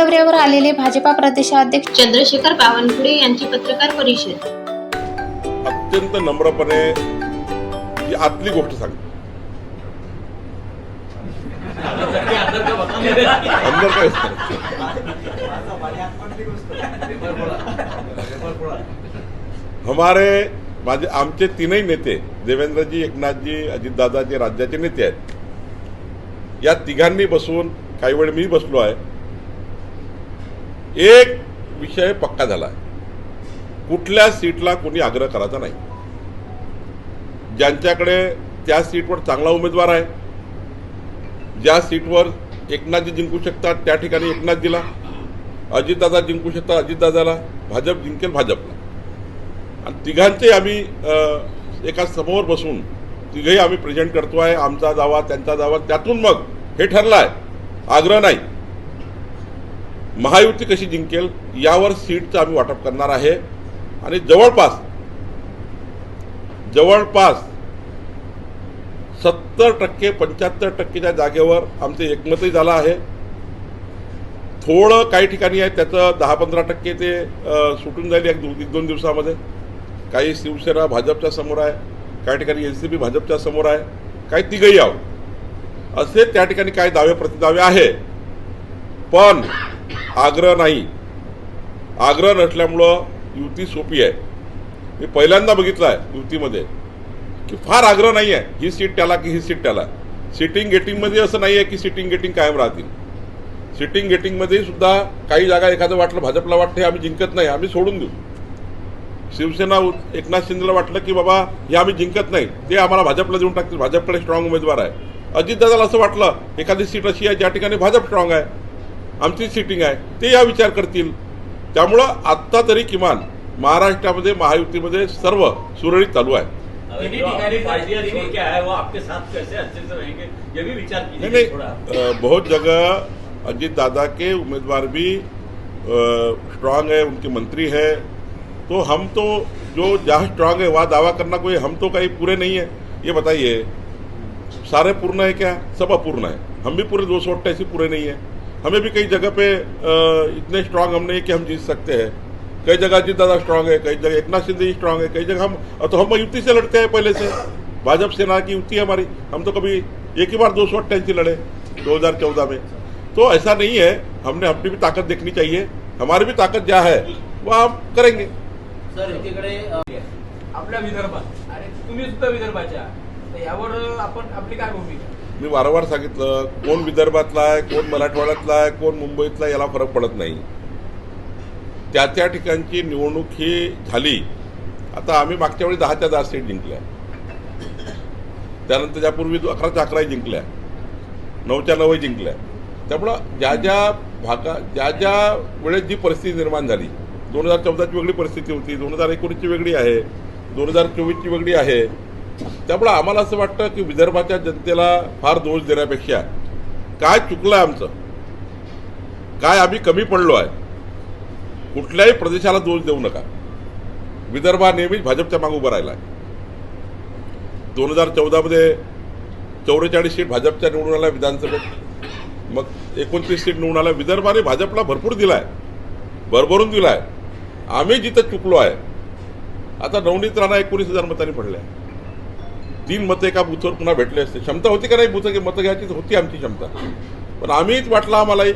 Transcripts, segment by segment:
दौऱ्यावर आलेले भाजपा प्रदेशाध्यक्ष चंद्रशेखर बावनकुळे यांची पत्रकार परिषद. अत्यंत नम्रपणे ही आतली गोष्ट सांगतो. काय हमारे माझे आमचे तीनही नेते देवेंद्रजी एकनाथजी अजितदादाजी राज्याचे नेते आहेत. या तिघांनी बसून काही वेळ मी बसलो आहे एक विषय पक्का झाला आहे कुठल्या सीटला कोणी आग्रह करायचा नाही. ज्यांच्याकडे त्या सीटवर चांगला उमेदवार आहे ज्या सीटवर एकनाथजी जिंकू शकतात त्या ठिकाणी एकनाथ दिला अजितदादा जिंकू शकतात अजितदादाला भाजप जिंकेल भाजपला. आणि तिघांचे आम्ही एका समोर बसून तिघही आम्ही प्रेझेंट करतो आहे आमचा दावा त्यांचा दावा त्यातून मग हे ठरलं आहे आग्रह नाही. महायुती कशी जिंकेल यावर सीटचं आम्ही वाटप करणार आहे. आणि जवळपास जवळपास सत्तर टक्के पंच्याहत्तर टक्केच्या जागेवर आमचं एकमतही झालं आहे. थोडं काही ठिकाणी आहे त्याचं दहा पंधरा टक्के ते सुटून जाईल एक दो- एक दोन दिवसामध्ये. काही शिवसेना भाजपच्या समोर आहे काही ठिकाणी एन सी पी भाजपच्या समोर आहे काही तिघही आहोत. असे त्या ठिकाणी काही दावे प्रतिदावे आहे. पण आग्रह नाही. आग्रह नसल्यामुळं युती सोपी आहे. मी पहिल्यांदा बघितलं आहे युतीमध्ये की फार आग्रह नाही आहे ही सीट त्याला की ही सीट त्याला. सिटिंग गेटिंगमध्ये असं नाही आहे की सिटिंग गेटिंग कायम राहतील. सिटिंग गेटिंगमध्ये सुद्धा काही जागा एखादं वाटलं भाजपला वाटतं हे आम्ही जिंकत नाही आम्ही सोडून देऊ. शिवसेना एकनाथ शिंदेला वाटलं की बाबा हे आम्ही जिंकत नाही ते आम्हाला भाजपला देऊन टाकतील. भाजपकडे स्ट्रॉंग उमेदवार आहे. अजितदादाला असं वाटलं एखादी सीट अशी आहे ज्या ठिकाणी भाजप स्ट्रॉंग आहे. आमची सिटिंग आहे. ते या विचार करतील. त्यामुळं आत्ता तरी किमान महाराष्ट्रामध्ये महायुतीमध्ये सर्व सुरळीत चालू आहे. किन्हीं ठिकाणी पार्टियाँ छोड़ के आए वो आपके साथ कैसे अच्छे से रहेंगे ये भी विचार नहीं नहीं बहुत जगह अजीत दादा के उम्मीदवार भी स्ट्रांग है उनके मंत्री है। तो हम तो जो जहाँ स्ट्रांग है वहाँ दावा करना कोई हम तो कहीं पूरे नहीं है। ये बताइए सारे पूर्ण है क्या? सब अपूर्ण है। हम भी पूरे दो सौ अट्ठाईसी पूरे नहीं है। हमें भी कई जगह पे इतने स्ट्रांग हम नहीं कि हम जीत सकते हैं। कई जगह अजीत दादा स्ट्रांग है कई जगह एकनाथ शिंदे जी स्ट्रांग है कई जगह हम तो हम युति से लड़ते हैं पहले से। भाजपा सेना की युति हमारी हम तो कभी एक ही बार दो सौ अट्ठाईसी लड़े 2014 में। तो ऐसा नहीं है हमने अपनी भी ताकत देखनी चाहिए हमारी भी ताकत क्या है वह हम करेंगे। सर एकीकडे अ, आपल्या विदर्भात आणि तुम्ही सुद्धा विदर्भाच्या यावर आपण आपली काय भूमिका? मी वारंवार सांगितलं कोण विदर्भातला आहे कोण मराठवाड्यातला आहे कोण मुंबईतला याला फरक पडत नाही. त्या त्या ठिकाणची निवडणूक ही झाली. आता आम्ही मागच्या वेळी दहाच्या दहा सीट जिंकल्या. त्यानंतर त्यापूर्वी अकराच्या अकराही जिंकल्या. नऊच्या नऊही जिंकल्या. त्यामुळं ज्या ज्या भागा ज्या ज्या वेळेस जी परिस्थिती निर्माण झाली दोन हजार चौदाची वेगळी परिस्थिती होती दोन हजार एकोणीसची वेगळी आहे दोन हजार चोवीसची वेगळी आहे त्यामुळं आम्हाला असं वाटतं की विदर्भाच्या जनतेला फार दोष देण्यापेक्षा काय चुकलं आहे आमचं? काय आम्ही कमी पडलो आहे? कुठल्याही प्रदेशाला दोष देऊ नका. विदर्भ हा नेहमीच भाजपच्या मागे उभा राहिला आहे. दोन हजार चौदामध्ये चौवेचाळीस सीट भाजपच्या निवडून आल्या विधानसभेत. मग एकोणतीस सीट निवडून आल्या. विदर्भाने भाजपला भरपूर दिला आहे भरभरून दिला आहे आम्ही जिथं चुकलो आहे. आता नवनीत राणा एकोणीस हजार मतांनी पडल्या. तीन मतं एका बुथवर पुन्हा भेटले असते. क्षमता होती का नाही बुथ मतं घ्यायची होती आमची क्षमता. पण आम्हीच वाटलं आम्हालाही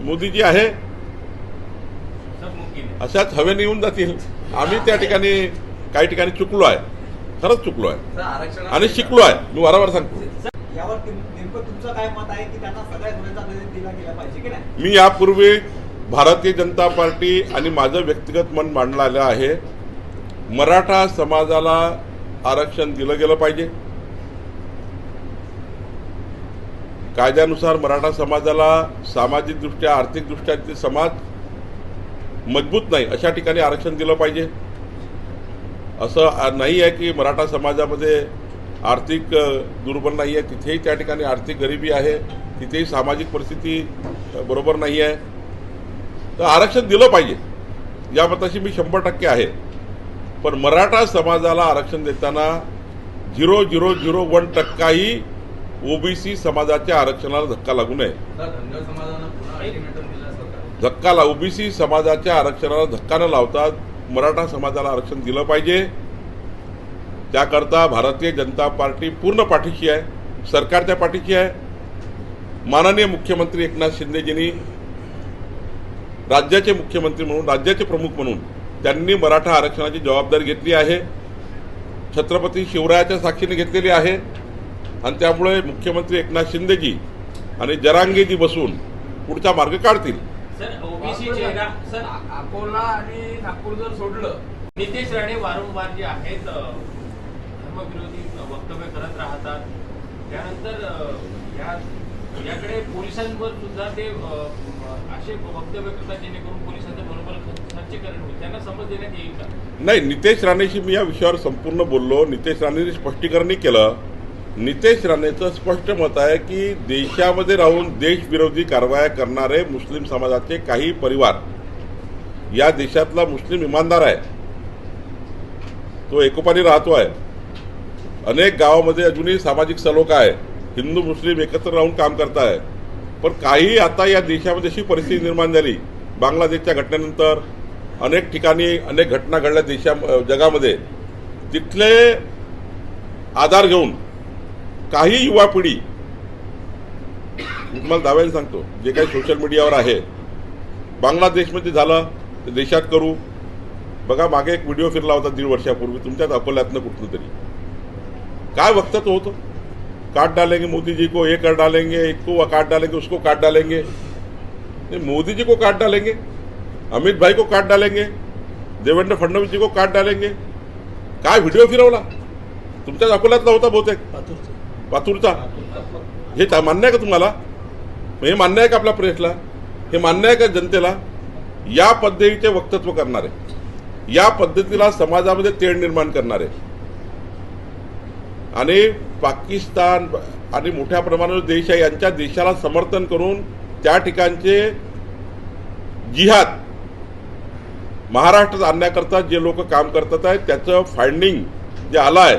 मोदीजी आहे. सब मुमकिन है अशाच हवेने येऊन जातील. आम्ही त्या ठिकाणी काही ठिकाणी चुकलो आहे. खरंच चुकलो आहे. आणि शिकलो आहे. मी वारंवार सांगतो. यावर नेम- नेमकं तुमचं काय मत आहे की त्यांना सगळ्या सोन्याचा निधी दिला गेला पाहिजे की नाही? मी यापूर्वी भारतीय जनता पार्टी आणि माझं व्यक्तिगत मन मांडलेलं आहे. मराठा समाजाला आरक्षण दिलं गेलं पाहिजे. कायद्यानुसार मराठा समाजाला सामाजिकदृष्ट्या आर्थिकदृष्ट्या ते समाज मजबूत नाही अशा ठिकाणी आरक्षण दिलं पाहिजे. असं नाही आहे की मराठा समाजामध्ये आर्थिक दुर्बल नाही आहे. तिथेही त्या ठिकाणी आर्थिक गरिबी आहे. तिथेही सामाजिक परिस्थिती बरोबर नाही आहे. तर आरक्षण दिलं पाहिजे. या मताशी मी शंभर टक्के आहे. पण मराठा समाजाला आरक्षण देताना झिरो झिरो झिरो वन टक्काही ओबीसी समाजाच्या आरक्षणाला धक्का लागू नये. सरकार धक्का ला ओबीसी समाजाच्या आरक्षणाला धक्का न लावता मराठा समाजाला आरक्षण दिलं पाहिजे. त्याकरता भारतीय जनता पार्टी पूर्ण पाठीशी आहे. सरकारच्या पाठीशी आहे. माननीय मुख्यमंत्री एकनाथ शिंदेजींनी राज्याचे मुख्यमंत्री म्हणून राज्याचे प्रमुख म्हणून त्यांनी मराठा आरक्षणाची जबाबदारी घेतली आहे. छत्रपती शिवरायाच्या साक्षीने घेतलेली आहे. आणि त्यामुळे मुख्यमंत्री एकनाथ शिंदेजी आणि जरांगेजी बसून पुढचा मार्ग काढतील. सर ओबीसी सर अकोला आणि नागपूर जर सोडलं नितेश राणे वारंवार जे आहेत धर्मविरोधी वक्तव्य करत राहतात. त्यानंतर याकडे पोलिसांवर सुद्धा ते असे वक्तव्य करतात जेणेकरून पोलिसांचं नाही नितेश राणेशी मी या विषयावर संपूर्ण बोललो. नितेश राणेने स्पष्टीकरणही केलं. नितेश राणेचं स्पष्ट मत आहे की देशामध्ये राहून देशविरोधी कारवाया करणारे मुस्लिम समाजाचे काही परिवार या देशातला मुस्लिम इमानदार आहे. तो एकोपाने राहतो आहे. अनेक गावामध्ये अजूनही सामाजिक सलोखा आहे. हिंदू मुस्लिम एकत्र राहून काम करताय. पण काही आता या देशामध्ये अशी परिस्थिती निर्माण झाली. बांगलादेशच्या घटनेनंतर अनेक ठिकाणी अनेक घटना घडल्या देशा जगामध्ये. तिथले आधार घेऊन काही युवा पिढी मी तुम्हाला दाव्याने सांगतो जे काही सोशल मीडियावर आहे बांगलादेशमध्ये झालं ते देशात करू. बघा मागे एक व्हिडिओ फिरला होता दीड वर्षापूर्वी तुमच्याच अकोल्यातनं कुठलं तरी काय वक्तव्य होतं? काट डालेंगे मोदी जी को ये कर डालेंगे इसको काट डालेंगे उसको काट डालेंगे. मोदीजी मोदी जी को काट डालेंगे. अमित भाई को काट डालेंगे देवेंद्र फडणवीस जी को काट डालेंगे। काय व्हिडिओ फिरवला? तुमच्याच अकोल्यातला होता बहुतेक. पातूरचा. हे मान्य आहे का तुम्हाला? हे मान्य आहे का आपल्या प्रेसला? हे मान्य आहे का जनतेला? या पद्धतीचे वक्तत्व करणारे. या पद्धतीला समाजामध्ये तेढ निर्माण करणारे. आणि पाकिस्तान आणि मोठ्या प्रमाणावर देश आहे यांच्या देशाला समर्थन करून त्या ठिकाणचे जिहाद महाराष्ट्रात आणण्याकरता जे लोक काम करतात आहेत त्याचं फाइंडिंग जे आलं आहे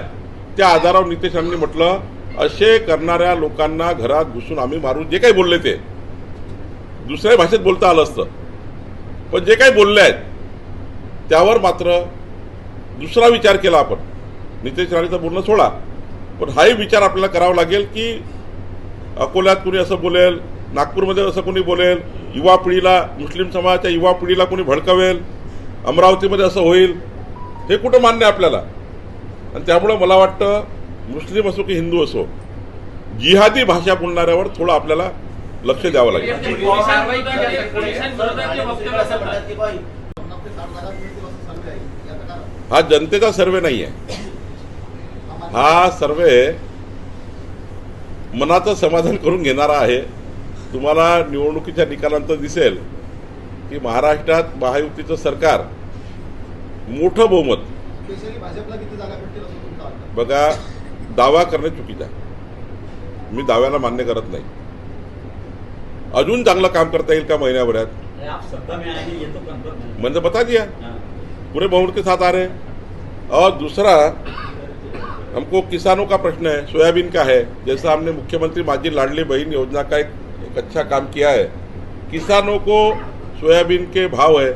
त्या आधारावर नितेश राणेंनी म्हटलं असे करणाऱ्या लोकांना घरात घुसून आम्ही मारू जे काही बोलले ते. दुसऱ्या भाषेत बोलता आलं असतं. पण जे काही बोलले आहेत त्यावर मात्र दुसरा विचार केला आपण. नितेश राणेचं बोलणं सोडा. पण हाही विचार आपल्याला करावा लागेल की अकोल्यात कुणी असं बोलेल नागपूरमध्ये असं कोणी बोलेल युवा पिढीला मुस्लिम समाजाच्या युवा पिढीला कोणी भडकवेल अमरावतीमध्ये असं होईल हे कुठं मान्य आहे आपल्याला? आणि त्यामुळं मला वाटतं मुस्लिम असो की हिंदू असो जिहादी भाषा बोलणाऱ्यावर थोडं आपल्याला लक्ष द्यावं लागेल. हा जनतेचा सर्वे नाही आहे हा सर्वे मनाचं समाधान करून घेणारा आहे. तुम्हाला निवडणुकीच्या निकालानंतर दिसेल. की महाराष्ट्रात महायुतीचं सरकार मोठं बहुमत. बघा दावा करणे चुकीचं आहे. मी दाव्याला मान्य करत नाही. अजून चांगलं काम करता येईल का महिन्याभरात? म्हणजे बता दिया। पूरे बहुमत के साथ आ रहे हैं. और दूसरा हमको किसानों का प्रश्न है सोयाबीन का है. जैसा हमने मुख्यमंत्री माझी लाडली बहन योजना का एक, एक अच्छा काम किया है. किसानों को सोयाबीन के भाव है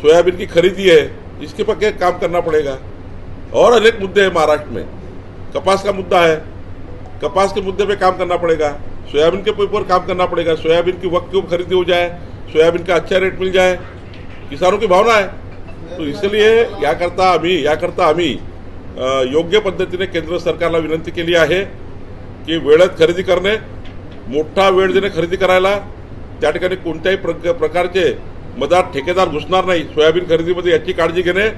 सोयाबीन की खरीदी है इसके पक्के काम करना पड़ेगा? और अनेक मुद्दे हैं महाराष्ट्र में। कपास का मुद्दा है कपास के मुद्दे पे काम करना पड़ेगा। सोयाबीन के ऊपर काम करना पड़ेगा। सोयाबीन की वक्त की खरीदी हो जाए सोयाबीन का अच्छा रेट मिल जाए किसानों की भावना है। तो इसलिए या करता आम्ही याकरता आम्ही अ, योग्य पद्धति पद्धतीने केंद्र सरकारला विनंती केली आहे की वेळेत खरेदी करणे मोठा वेळ देणे खरेदी करायला त्या ठिकाणी कोणत्याही प्रक- प्रकारचे मधात ठेकेदार घुसणार नाही सोयाबीन खरेदीमध्ये याची काळजी घेणे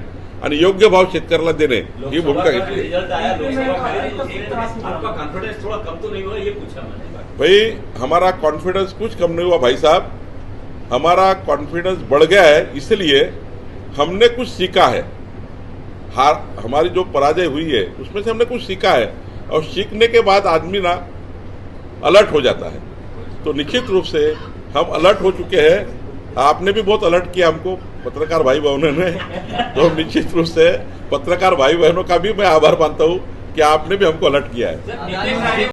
आणि योग्य भाव शेतकऱ्याला देणे ही भूमिका का घेतली. भाई हमारा कॉन्फिडेंस कुछ कम नहीं हुआ भाई साहब। हमारा कॉन्फिडेंस बढ़ गया है इसलिए हमने कुछ सीखा है। हार हमारी जो पराजय हुई है उसमें से हमने कुछ सीखा है। और सीखने के बाद आदमी ना अलर्ट हो जाता है। तो निश्चित रूप से हम अलर्ट हो चुके हैं। आपने भी बहुत अलर्ट किया हमको, पत्रकार भाई बहनों ने। तो निश्चित रूप से पत्रकार भाई बहनों का भी मैं आभार मानता हूँ कि आपने भी हमको अलर्ट किया है।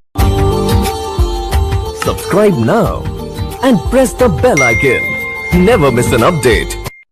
Subscribe now and press the bell icon never miss an update.